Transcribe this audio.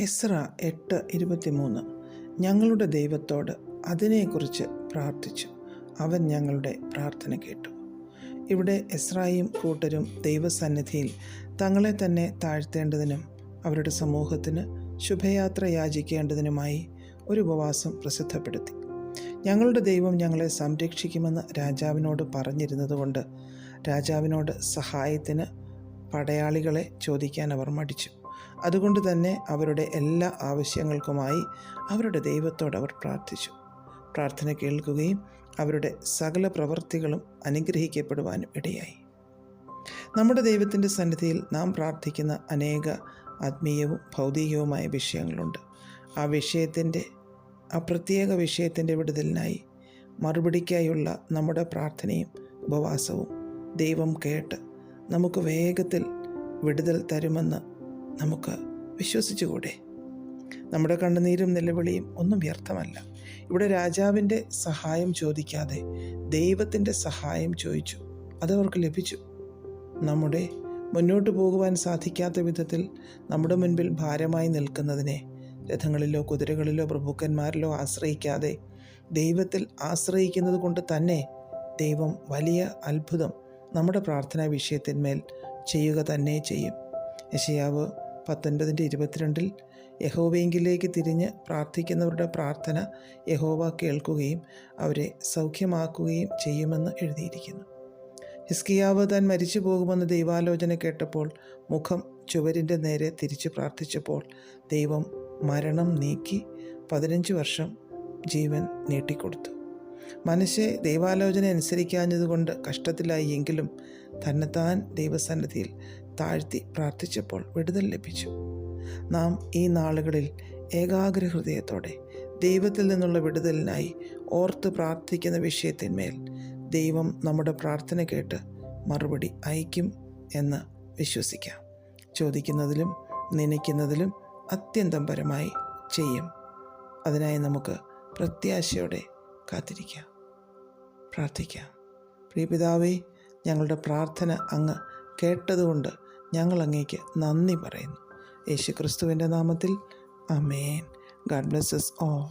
എസ്ര എട്ട് ഇരുപത്തിമൂന്ന്. ഞങ്ങളുടെ ദൈവത്തോട് അതിനെക്കുറിച്ച് പ്രാർത്ഥിച്ചു. അവൻ ഞങ്ങളുടെ പ്രാർത്ഥന കേട്ടു. ഇവിടെ എസ്രായും കൂട്ടരും ദൈവസന്നിധിയിൽ തങ്ങളെ തന്നെ താഴ്ത്തേണ്ടതിനും അവരുടെ സമൂഹത്തിന് ശുഭയാത്ര യാചിക്കേണ്ടതിനുമായി ഒരു ഉപവാസം പ്രസിദ്ധപ്പെടുത്തി. ഞങ്ങളുടെ ദൈവം ഞങ്ങളെ സംരക്ഷിക്കുമെന്ന് രാജാവിനോട് പറഞ്ഞിരുന്നതുകൊണ്ട് രാജാവിനോട് സഹായത്തിന് പടയാളികളെ ചോദിക്കാൻ അവർ മടിച്ചു. അതുകൊണ്ട് തന്നെ അവരുടെ എല്ലാ ആവശ്യങ്ങൾക്കുമായി അവരുടെ ദൈവത്തോട് അവർ പ്രാർത്ഥിച്ചു. പ്രാർത്ഥന കേൾക്കുകയും അവരുടെ സകല പ്രവൃത്തികളും അനുഗ്രഹിക്കപ്പെടുവാനും ഇടയായി. നമ്മുടെ ദൈവത്തിന്റെ സന്നിധിയിൽ നാം പ്രാർത്ഥിക്കുന്ന അനേക ആത്മീയവും ഭൗതികവുമായ വിഷയങ്ങളുണ്ട്. ആ വിഷയത്തിന്റെ ആ പ്രത്യേക വിഷയത്തിന്റെ വിടുതലിനായി മറുപടിക്കായുള്ള നമ്മുടെ പ്രാർത്ഥനയും ഉപവാസവും ദൈവം കേട്ട് നമുക്ക് വേഗത്തിൽ വിടുതൽ തരുമെന്ന് നമുക്ക് വിശ്വസിച്ചുകൂടെ? നമ്മുടെ കണ്ണുനീരും നിലവിളിയും ഒന്നും വ്യർത്ഥമല്ല. ഇവിടെ രാജാവിന്റെ സഹായം ചോദിക്കാതെ ദൈവത്തിന്റെ സഹായം ചോദിച്ചു. അതവർക്ക് ലഭിച്ചു. നമ്മുടെ മുന്നോട്ട് പോകുവാൻ സാധിക്കാത്ത വിധത്തിൽ നമ്മുടെ മുൻപിൽ ഭാരമായി നിൽക്കുന്നതിനെ രഥങ്ങളിലോ കുതിരകളിലോ പ്രഭുക്കന്മാരിലോ ആശ്രയിക്കാതെ ദൈവത്തിൽ ആശ്രയിക്കുന്നത് കൊണ്ട് തന്നെ ദൈവം വലിയ അത്ഭുതം നമ്മുടെ പ്രാർത്ഥനാ വിഷയത്തിന്മേൽ ചെയ്യുക തന്നെ ചെയ്യും. യശയാവ് പത്തൊൻപതിന്റെ ഇരുപത്തിരണ്ടിൽ യഹോവയെങ്കിലേക്ക് തിരിഞ്ഞ് പ്രാർത്ഥിക്കുന്നവരുടെ പ്രാർത്ഥന യഹോവ കേൾക്കുകയും അവരെ സൗഖ്യമാക്കുകയും ചെയ്യുമെന്ന് എഴുതിയിരിക്കുന്നു. ഹിസ്കിയാവ് താൻ മരിച്ചു പോകുമെന്ന് ദൈവാലോചന കേട്ടപ്പോൾ മുഖം ചുവരിന്റെ നേരെ തിരിച്ച് പ്രാർത്ഥിച്ചപ്പോൾ ദൈവം മരണം നീക്കി പതിനഞ്ച് വർഷം ജീവൻ നീട്ടിക്കൊടുത്തു. മനുഷ്യ ദൈവാലോചന അനുസരിക്കാഞ്ഞതുകൊണ്ട് കഷ്ടത്തിലായി എങ്കിലും തന്നെത്താൻ ദൈവസന്നിധിയിൽ താഴ്ത്തി പ്രാർത്ഥിച്ചപ്പോൾ വിടുതൽ ലഭിച്ചു. നാം ഈ നാളുകളിൽ ഏകാഗ്ര ഹൃദയത്തോടെ ദൈവത്തിൽ നിന്നുള്ള വിടുതലിനായി ഓർത്ത് പ്രാർത്ഥിക്കുന്ന വിഷയത്തിന്മേൽ ദൈവം നമ്മുടെ പ്രാർത്ഥന കേട്ട് മറുപടി അയക്കും എന്ന് വിശ്വസിക്കാം. ചോദിക്കുന്നതിലും നനയ്ക്കുന്നതിലും അത്യന്തം പരമായി ചെയ്യും. അതിനായി നമുക്ക് പ്രത്യാശയോടെ കാത്തിരിക്കാം. പ്രാർത്ഥിക്കാം. പ്രിയപിതാവേ ഞങ്ങളുടെ പ്രാർത്ഥന അങ്ങ് കേട്ടതുകൊണ്ട് ഞങ്ങൾ അങ്ങേക്ക് നന്ദി പറയുന്നു. യേശു ക്രിസ്തുവിന്റെ നാമത്തിൽ. അമേൻ ഗാഡ് ബ്ലെസ്സസ് ഓ